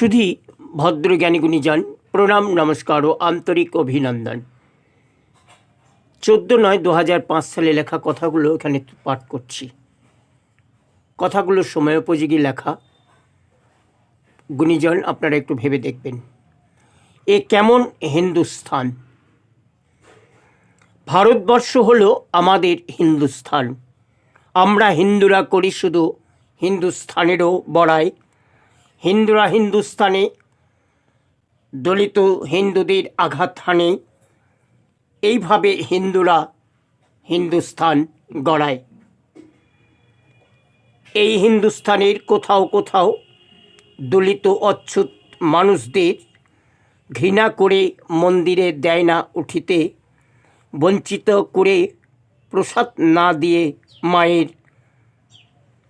শুধু ভদ্র যান, প্রণাম, নমস্কার ও আন্তরিক অভিনন্দন। চোদ্দ নয় দু হাজার পাঁচ সালে লেখা কথাগুলো এখানে পাঠ করছি। কথাগুলো সময়োপযোগী লেখা। গুণীজন, আপনারা একটু ভেবে দেখবেন। এ কেমন হিন্দুস্থান? ভারতবর্ষ হলো আমাদের হিন্দুস্থান। আমরা হিন্দুরা করি শুধু হিন্দুস্থানেরও বড়াই। হিন্দুরা হিন্দুস্তানে, দলিত হিন্দুদের আঘাত হানে এইভাবে হিন্দুরা হিন্দুস্থান গড়ায়। এই হিন্দুস্থানের কোথাও কোথাও দলিত অচ্ছুত মানুষদের ঘৃণা করে মন্দিরে দেয় না উঠিতে, বঞ্চিত করে প্রসাদ না দিয়ে মায়ের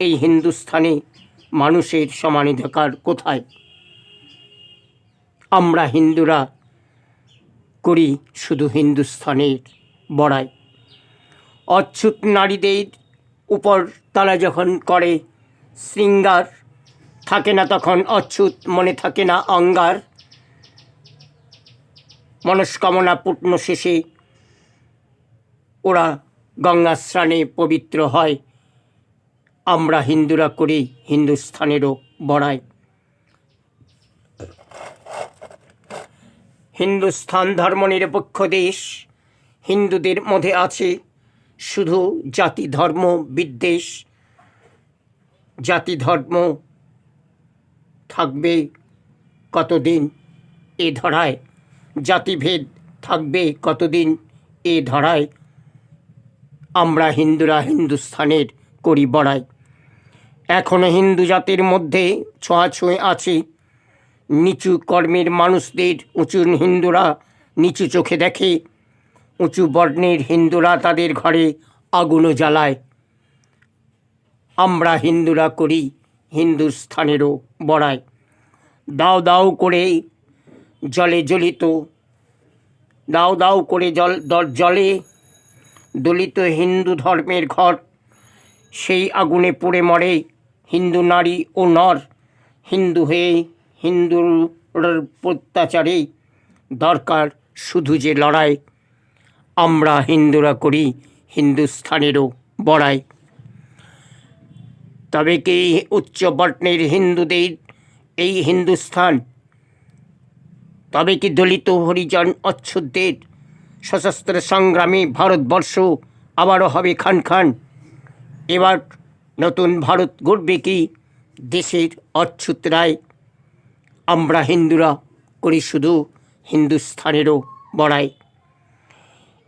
এই হিন্দুস্থানে মানুষের সমানাধিকার কোথায়? আমরা হিন্দুরা করি শুধু হিন্দুস্থানের বড়াই। অচ্ছুত নারীদের উপর তারা যখন করে, শৃঙ্গার থাকে না তখন অচ্ছুত মনে থাকে না অঙ্গার। মনস্কামনা পূর্ণ শেষে ওরা গঙ্গা স্নানে পবিত্র হয়। আমরা হিন্দুরা করি, হিন্দুস্থানেরও বড়াই। হিন্দুস্থান ধর্মনিরপেক্ষ দেশ, হিন্দুদের মধ্যে আছে শুধু জাতি ধর্ম, বিদ্বেষ। জাতি ধর্ম থাকবে কতদিন? এ ধরায়। জাতিভেদ থাকবে কতদিন? এ ধরায়। আমরা হিন্দুরা হিন্দুস্থানের করি বড়াই। এখনও হিন্দু জাতির মধ্যে ছোঁয়াছুঁয়ে আছে। নিচু কর্মের মানুষদের, উঁচু হিন্দুরা নিচু চোখে দেখে। উঁচু বর্ণের হিন্দুরা তাদের ঘরে আগুনও জ্বালায়। আমরা হিন্দুরা করি হিন্দুস্থানেরও বড়াই। দাও দাও করে জলে জ্বলিত, দাও দাও করে জল জলে দলিত হিন্দু ধর্মের ঘর। সেই আগুনে পুড়ে মরে হিন্দু নারী ও নর। হিন্দু হয়ে হিন্দুর অত্যাচারে দরকার শুধু যে লড়াই। আমরা হিন্দুরা করি হিন্দুস্থানেরও বড়াই। তবে কি উচ্চ বর্ণের হিন্দুদের এই হিন্দুস্থান? তবে কি দলিত হরিজন অচ্ছুতদের সশস্ত্র সংগ্রামে ভারতবর্ষ আবারও হবে খান খান এবার নতুন ভারত গড়বে কি? দেশের অচ্ছুত রায় আমরা হিন্দুরা করি শুধু হিন্দুস্থানেরও বড়াই।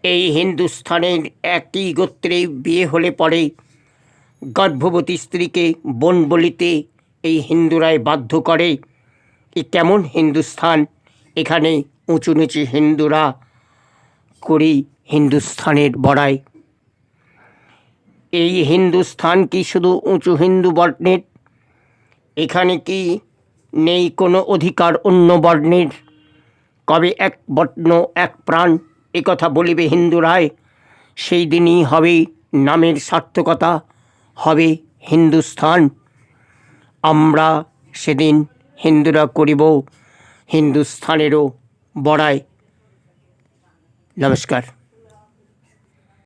এই হিন্দুস্থানের একই গোত্রে বিয়ে হলে পরে গর্ভবতী স্ত্রীকে বোন বলিতে এই হিন্দুরাই বাধ্য করে। এ কেমন হিন্দুস্থান? এখানে উঁচু নিচু হিন্দুরা করি হিন্দুস্থানের বড়াই। এই হিন্দুস্থান কি শুধু উঁচু হিন্দু বর্ণের? এখানে কি নেই কোনো অধিকার অন্য বর্ণের? কবে এক বর্ণ, এক প্রাণ একথা বলিবে হিন্দুরায় সেই দিনই হবে নামের সার্থকতা, হবে হিন্দুস্থান। আমরা সেদিন হিন্দুরা করিব হিন্দুস্থানেরও বড়াই। নমস্কার।